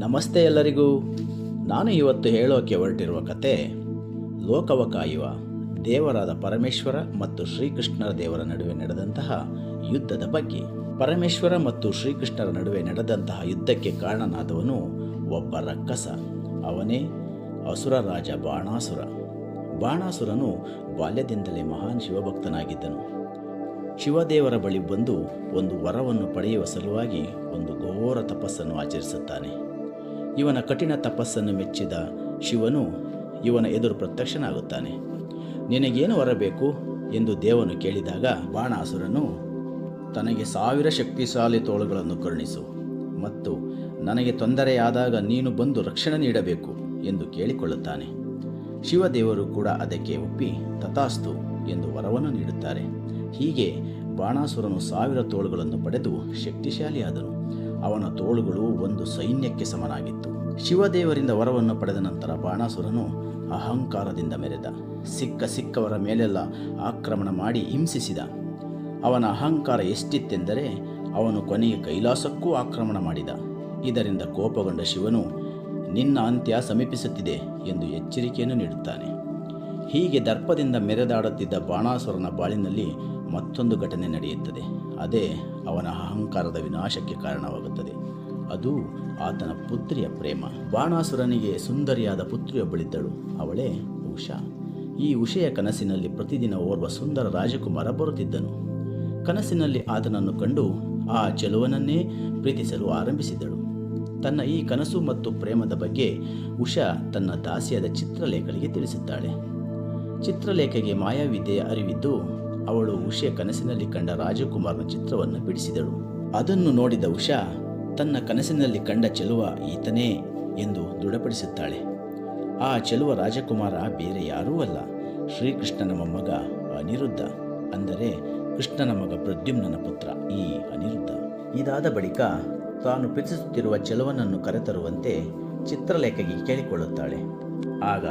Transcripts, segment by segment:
ನಮಸ್ತೆ ಎಲ್ಲರಿಗೂ. ನಾನು ಇವತ್ತು ಹೇಳೋಕೆ ಹೊರಟಿರುವ ಕತೆ ಲೋಕವ ಕಾಯುವ ದೇವರಾದ ಪರಮೇಶ್ವರ ಮತ್ತು ಶ್ರೀಕೃಷ್ಣರ ದೇವರ ನಡುವೆ ನಡೆದಂತಹ ಯುದ್ಧದ ಬಗ್ಗೆ. ಪರಮೇಶ್ವರ ಮತ್ತು ಶ್ರೀಕೃಷ್ಣರ ನಡುವೆ ನಡೆದಂತಹ ಯುದ್ಧಕ್ಕೆ ಕಾರಣನಾದವನು ಒಬ್ಬ ರಕ್ಕಸ. ಅವನೇ ಅಸುರ ರಾಜ ಬಾಣಾಸುರ. ಬಾಣಾಸುರನು ಬಾಲ್ಯದಿಂದಲೇ ಮಹಾನ್ ಶಿವಭಕ್ತನಾಗಿದ್ದನು. ಶಿವದೇವರ ಬಳಿ ಬಂದು ಒಂದು ವರವನ್ನು ಪಡೆಯುವ ಸಲುವಾಗಿ ಒಂದು ಘೋರ ತಪಸ್ಸನ್ನು ಆಚರಿಸುತ್ತಾನೆ. ಇವನ ಕಠಿಣ ತಪಸ್ಸನ್ನು ಮೆಚ್ಚಿದ ಶಿವನು ಇವನ ಎದುರು ಪ್ರತ್ಯಕ್ಷನಾಗುತ್ತಾನೆ. ನಿನಗೇನು ವರ ಬೇಕು ಎಂದು ದೇವನು ಕೇಳಿದಾಗ ಬಾಣಾಸುರನು, ತನಗೆ ಸಾವಿರ ಶಕ್ತಿಶಾಲಿ ತೋಳುಗಳನ್ನು ಕರುಣಿಸು ಮತ್ತು ನನಗೆ ತೊಂದರೆಯಾದಾಗ ನೀನು ಬಂದು ರಕ್ಷಣೆ ನೀಡಬೇಕು ಎಂದು ಕೇಳಿಕೊಳ್ಳುತ್ತಾನೆ. ಶಿವದೇವರು ಕೂಡ ಅದಕ್ಕೆ ಒಪ್ಪಿ, ತಥಾಸ್ತು ಎಂದು ವರವನ್ನು ನೀಡುತ್ತಾರೆ. ಹೀಗೆ ಬಾಣಾಸುರನು ಸಾವಿರ ತೋಳುಗಳನ್ನು ಪಡೆದು ಶಕ್ತಿಶಾಲಿಯಾದನು. ಅವನ ತೋಳುಗಳು ಒಂದು ಸೈನ್ಯಕ್ಕೆ ಸಮನಾಗಿತ್ತು. ಶಿವದೇವರಿಂದ ವರವನ್ನು ಪಡೆದ ನಂತರ ಬಾಣಾಸುರನು ಅಹಂಕಾರದಿಂದ ಮೆರೆದ. ಸಿಕ್ಕ ಸಿಕ್ಕವರ ಮೇಲೆಲ್ಲ ಆಕ್ರಮಣ ಮಾಡಿ ಹಿಂಸಿಸಿದ. ಅವನ ಅಹಂಕಾರ ಎಷ್ಟಿತ್ತೆಂದರೆ ಅವನು ಕೊನೆಗೆ ಕೈಲಾಸಕ್ಕೂ ಆಕ್ರಮಣ ಮಾಡಿದ. ಇದರಿಂದ ಕೋಪಗೊಂಡ ಶಿವನು, ನಿನ್ನ ಅಂತ್ಯ ಸಮೀಪಿಸುತ್ತಿದೆ ಎಂದು ಎಚ್ಚರಿಕೆಯನ್ನು ನೀಡುತ್ತಾನೆ. ಹೀಗೆ ದರ್ಪದಿಂದ ಮೆರೆದಾಡುತ್ತಿದ್ದ ಬಾಣಾಸುರನ ಬಾಳಿನಲ್ಲಿ ಮತ್ತೊಂದು ಘಟನೆ ನಡೆಯುತ್ತದೆ. ಅದೇ ಅವನ ಅಹಂಕಾರದ ವಿನಾಶಕ್ಕೆ ಕಾರಣವಾಗುತ್ತದೆ. ಅದು ಆತನ ಪುತ್ರಿಯ ಪ್ರೇಮ. ಬಾಣಾಸುರನಿಗೆ ಸುಂದರಿಯಾದ ಪುತ್ರಿಯೊಬ್ಬಳಿದ್ದಳು. ಅವಳೇ ಉಷಾ. ಈ ಉಷೆಯ ಕನಸಿನಲ್ಲಿ ಪ್ರತಿದಿನ ಓರ್ವ ಸುಂದರ ರಾಜಕುಮಾರ ಬರುತ್ತಿದ್ದನು. ಕನಸಿನಲ್ಲಿ ಆತನನ್ನು ಕಂಡು ಆ ಚೆಲುವನನ್ನೇ ಪ್ರೀತಿಸಲು ಆರಂಭಿಸಿದಳು ತನ್ನ ಈ ಕನಸು ಮತ್ತು ಪ್ರೇಮದ ಬಗ್ಗೆ ಉಷಾ ತನ್ನ ದಾಸಿಯಾದ ಚಿತ್ರಲೇಖಳಿಗೆ ತಿಳಿಸುತ್ತಾಳೆ ಚಿತ್ರಲೇಖೆಗೆ ಮಾಯಾವಿದ್ಯೆಯ ಅರಿವಿದ್ದು ಅವಳು ಉಷೆ ಕನಸಿನಲ್ಲಿ ಕಂಡ ರಾಜಕುಮಾರನ ಚಿತ್ರವನ್ನು ಬಿಡಿಸಿದಳು. ಅದನ್ನು ನೋಡಿದ ಉಷಾ, ತನ್ನ ಕನಸಿನಲ್ಲಿ ಕಂಡ ಚೆಲುವ ಈತನೇ ಎಂದು ದೃಢಪಡಿಸುತ್ತಾಳೆ. ಆ ಚೆಲುವ ರಾಜಕುಮಾರ ಬೇರೆ ಯಾರೂ ಅಲ್ಲ. ಶ್ರೀಕೃಷ್ಣನ ಮೊಮ್ಮಗ ಅನಿರುದ್ಧ. ಅಂದರೆ ಕೃಷ್ಣನ ಮಗ ಪ್ರದ್ಯುಮ್ನನ ಪುತ್ರ ಈ ಅನಿರುದ್ಧ. ಇದಾದ ಬಳಿಕ ತಾನು ಪ್ರೀತಿಸುತ್ತಿರುವ ಚೆಲುವನನ್ನು ಕರೆತರುವಂತೆ ಚಿತ್ರಲೇಖೆಗೆ ಕೇಳಿಕೊಳ್ಳುತ್ತಾಳೆ. ಆಗ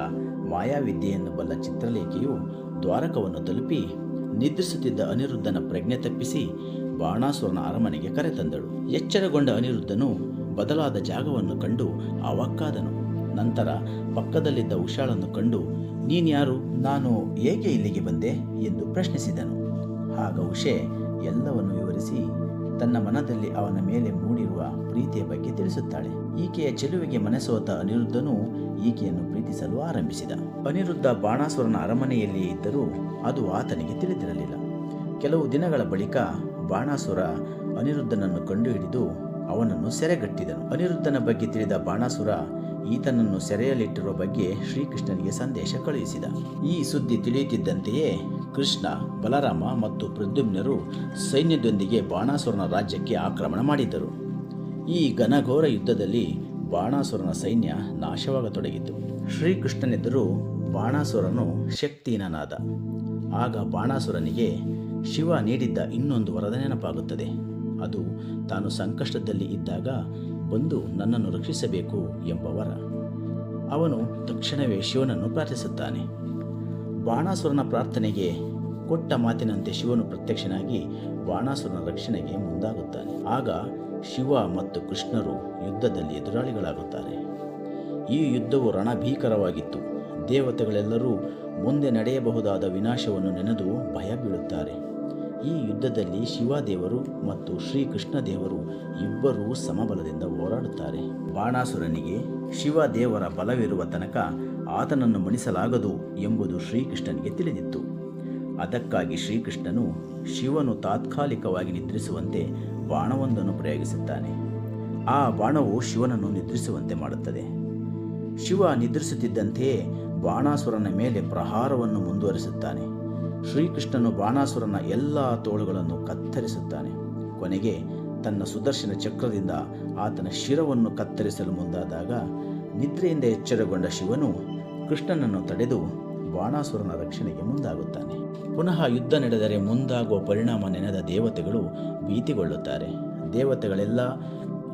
ಮಾಯಾವಿದ್ಯೆಯನ್ನು ಬಲ್ಲ ಚಿತ್ರಲೇಖೆಯು ದ್ವಾರಕವನ್ನು ತಲುಪಿ ನಿದ್ರಿಸುತ್ತಿದ್ದ ಅನಿರುದ್ಧನ ಪ್ರಜ್ಞೆ ತಪ್ಪಿಸಿ ಬಾಣಾಸುರನ ಅರಮನೆಗೆ ಕರೆತಂದಳು ಎಚ್ಚರಗೊಂಡ ಅನಿರುದ್ಧನು ಬದಲಾದ ಜಾಗವನ್ನು ಕಂಡು ಅವಕ್ಕಾದನು ನಂತರ ಪಕ್ಕದಲ್ಲಿದ್ದ ಉಷಾಳನ್ನು ಕಂಡು, ನೀನ್ಯಾರು? ನಾನು ಏಕೆ ಇಲ್ಲಿಗೆ ಬಂದೆ? ಎಂದು ಪ್ರಶ್ನಿಸಿದನು. ಆಗ ಉಷೆ ಎಲ್ಲವನ್ನು ವಿವರಿಸಿ ತನ್ನ ಮನದಲ್ಲಿ ಅವನ ಮೇಲೆ ಮೂಡಿರುವ ಪ್ರೀತಿಯ ಬಗ್ಗೆ ತಿಳಿಸುತ್ತಾಳೆ. ಈಕೆಯ ಚೆಲುವಿಗೆ ಮನಸೋತ ಅನಿರುದ್ಧನು ಈಕೆಯನ್ನು ಪ್ರೀತಿಸಲು ಆರಂಭಿಸಿದ. ಅನಿರುದ್ಧ ಬಾಣಾಸುರನ ಅರಮನೆಯಲ್ಲಿಯೇ ಇದ್ದರೂ ಅದು ಆತನಿಗೆ ತಿಳಿದಿರಲಿಲ್ಲ. ಕೆಲವು ದಿನಗಳ ಬಳಿಕ ಬಾಣಾಸುರ ಅನಿರುದ್ಧನನ್ನು ಕಂಡುಹಿಡಿದು ಅವನನ್ನು ಸೆರೆಗಟ್ಟಿದನು. ಅನಿರುದ್ಧನ ಬಗ್ಗೆ ತಿಳಿದ ಬಾಣಾಸುರ ಈತನನ್ನು ಸೆರೆಯಲ್ಲಿಟ್ಟಿರುವ ಬಗ್ಗೆ ಶ್ರೀಕೃಷ್ಣನಿಗೆ ಸಂದೇಶ ಕಳುಹಿಸಿದ. ಈ ಸುದ್ದಿ ತಿಳಿಯುತ್ತಿದ್ದಂತೆಯೇ ಕೃಷ್ಣ, ಬಲರಾಮ ಮತ್ತು ಪ್ರದ್ಯುಮ್ನರು ಸೈನ್ಯದೊಂದಿಗೆ ಬಾಣಾಸುರನ ರಾಜ್ಯಕ್ಕೆ ಆಕ್ರಮಣ ಮಾಡಿದ್ದರು. ಈ ಘನಘೋರ ಯುದ್ಧದಲ್ಲಿ ಬಾಣಾಸುರನ ಸೈನ್ಯ ನಾಶವಾಗತೊಡಗಿತು. ಶ್ರೀಕೃಷ್ಣನೆದುರು ಬಾಣಾಸುರನು ಶಕ್ತಿಹೀನನಾದ. ಆಗ ಬಾಣಾಸುರನಿಗೆ ಶಿವ ನೀಡಿದ್ದ ಇನ್ನೊಂದು ವರದ ನೆನಪಾಗುತ್ತದೆ. ಅದು ತಾನು ಸಂಕಷ್ಟದಲ್ಲಿ ಇದ್ದಾಗ ಬಂದು ನನ್ನನ್ನು ರಕ್ಷಿಸಬೇಕು ಎಂಬ ವರ. ಅವನು ತಕ್ಷಣವೇ ಶಿವನನ್ನು ಪ್ರಾರ್ಥಿಸುತ್ತಾನೆ. ಬಾಣಾಸುರನ ಪ್ರಾರ್ಥನೆಗೆ ಕೊಟ್ಟ ಮಾತಿನಂತೆ ಶಿವನು ಪ್ರತ್ಯಕ್ಷನಾಗಿ ಬಾಣಾಸುರನ ರಕ್ಷಣೆಗೆ ಮುಂದಾಗುತ್ತಾನೆ. ಆಗ ಶಿವ ಮತ್ತು ಕೃಷ್ಣರು ಯುದ್ಧದಲ್ಲಿ ಎದುರಾಳಿಗಳಾಗುತ್ತಾರೆ. ಈ ಯುದ್ಧವು ರಣಭೀಕರವಾಗಿತ್ತು. ದೇವತೆಗಳೆಲ್ಲರೂ ಮುಂದೆ ನಡೆಯಬಹುದಾದ ವಿನಾಶವನ್ನು ನೆನೆದು ಭಯ ಬೀಳುತ್ತಾರೆ. ಈ ಯುದ್ಧದಲ್ಲಿ ಶಿವದೇವರು ಮತ್ತು ಶ್ರೀಕೃಷ್ಣ ದೇವರು ಇಬ್ಬರೂ ಸಮಬಲದಿಂದ ಹೋರಾಡುತ್ತಾರೆ. ಬಾಣಾಸುರನಿಗೆ ಶಿವ ದೇವರ ಬಲವಿರುವ ತನಕ ಆತನನ್ನು ಮಣಿಸಲಾಗದು ಎಂಬುದು ಶ್ರೀಕೃಷ್ಣನಿಗೆ ತಿಳಿದಿತ್ತು. ಅದಕ್ಕಾಗಿ ಶ್ರೀಕೃಷ್ಣನು ಶಿವನು ತಾತ್ಕಾಲಿಕವಾಗಿ ನಿದ್ರಿಸುವಂತೆ ಬಾಣವೊಂದನ್ನು ಪ್ರಯೋಗಿಸುತ್ತಾನೆ. ಆ ಬಾಣವು ಶಿವನನ್ನು ನಿದ್ರಿಸುವಂತೆ ಮಾಡುತ್ತದೆ. ಶಿವ ನಿದ್ರಿಸುತ್ತಿದ್ದಂತೆಯೇ ಬಾಣಾಸುರನ ಮೇಲೆ ಪ್ರಹಾರವನ್ನು ಮುಂದುವರಿಸುತ್ತಾನೆ. ಶ್ರೀಕೃಷ್ಣನು ಬಾಣಾಸುರನ ಎಲ್ಲ ತೋಳುಗಳನ್ನು ಕತ್ತರಿಸುತ್ತಾನೆ. ಕೊನೆಗೆ ತನ್ನ ಸುದರ್ಶನ ಚಕ್ರದಿಂದ ಆತನ ಶಿರವನ್ನು ಕತ್ತರಿಸಲು ಮುಂದಾದಾಗ ನಿದ್ರೆಯಿಂದ ಎಚ್ಚರಗೊಂಡ ಶಿವನು ಕೃಷ್ಣನನ್ನು ತಡೆದು ಬಾಣಾಸುರನ ರಕ್ಷಣೆಗೆ ಮುಂದಾಗುತ್ತಾನೆ. ಪುನಃ ಯುದ್ಧ ನಡೆದರೆ ಮುಂದಾಗುವ ಪರಿಣಾಮ ನೆನೆದ ದೇವತೆಗಳು ಭೀತಿಗೊಳ್ಳುತ್ತಾರೆ. ದೇವತೆಗಳೆಲ್ಲ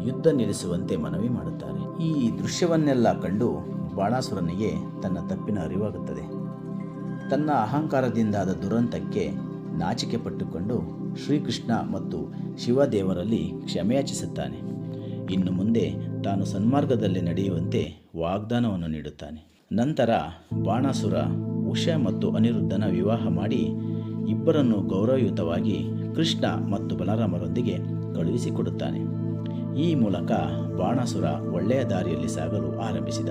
ಯುದ್ಧ ನಿಲ್ಲಿಸುವಂತೆ ಮನವಿ ಮಾಡುತ್ತಾರೆ. ಈ ದೃಶ್ಯವನ್ನೆಲ್ಲ ಕಂಡು ಬಾಣಾಸುರನಿಗೆ ತನ್ನ ತಪ್ಪಿನ ಅರಿವಾಗುತ್ತದೆ. ತನ್ನ ಅಹಂಕಾರದಿಂದಾದ ದುರಂತಕ್ಕೆ ನಾಚಿಕೆ ಪಟ್ಟುಕೊಂಡು ಶ್ರೀಕೃಷ್ಣ ಮತ್ತು ಶಿವದೇವರಲ್ಲಿ ಕ್ಷಮೆಯಾಚಿಸುತ್ತಾನೆ ಇನ್ನು ಮುಂದೆ ತಾನು ಸನ್ಮಾರ್ಗದಲ್ಲಿ ನಡೆಯುವಂತೆ ವಾಗ್ದಾನವನ್ನು ನೀಡುತ್ತಾನೆ. ನಂತರ ಬಾಣಾಸುರ ಉಷ ಮತ್ತು ಅನಿರುದ್ಧನ ವಿವಾಹ ಮಾಡಿ ಇಬ್ಬರನ್ನು ಗೌರವಯುತವಾಗಿ ಕೃಷ್ಣ ಮತ್ತು ಬಲರಾಮರೊಂದಿಗೆ ಕಳುಹಿಸಿಕೊಡುತ್ತಾನೆ. ಈ ಮೂಲಕ ಬಾಣಾಸುರ ಒಳ್ಳೆಯ ದಾರಿಯಲ್ಲಿ ಸಾಗಲು ಆರಂಭಿಸಿದ.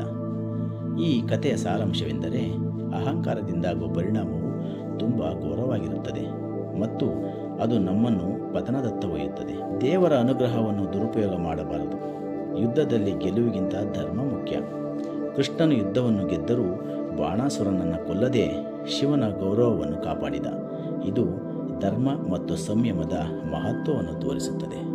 ಈ ಕಥೆಯ ಸಾರಾಂಶವೆಂದರೆ ಅಹಂಕಾರದಿಂದಾಗುವ ಪರಿಣಾಮವು ತುಂಬ ಘೋರವಾಗಿರುತ್ತದೆ ಮತ್ತು ಅದು ನಮ್ಮನ್ನು ಪತನದತ್ತ ಒಯ್ಯುತ್ತದೆ. ದೇವರ ಅನುಗ್ರಹವನ್ನು ದುರುಪಯೋಗ ಮಾಡಬಾರದು. ಯುದ್ಧದಲ್ಲಿ ಗೆಲುವಿಗಿಂತ ಧರ್ಮ ಮುಖ್ಯ. ಕೃಷ್ಣನು ಯುದ್ಧವನ್ನು ಗೆದ್ದರೂ ಬಾಣಾಸುರನನ್ನು ಕೊಲ್ಲದೆ ಶಿವನ ಗೌರವವನ್ನು ಕಾಪಾಡಿದ. ಇದು ಧರ್ಮ ಮತ್ತು ಸಂಯಮದ ಮಹತ್ವವನ್ನು ತೋರಿಸುತ್ತದೆ.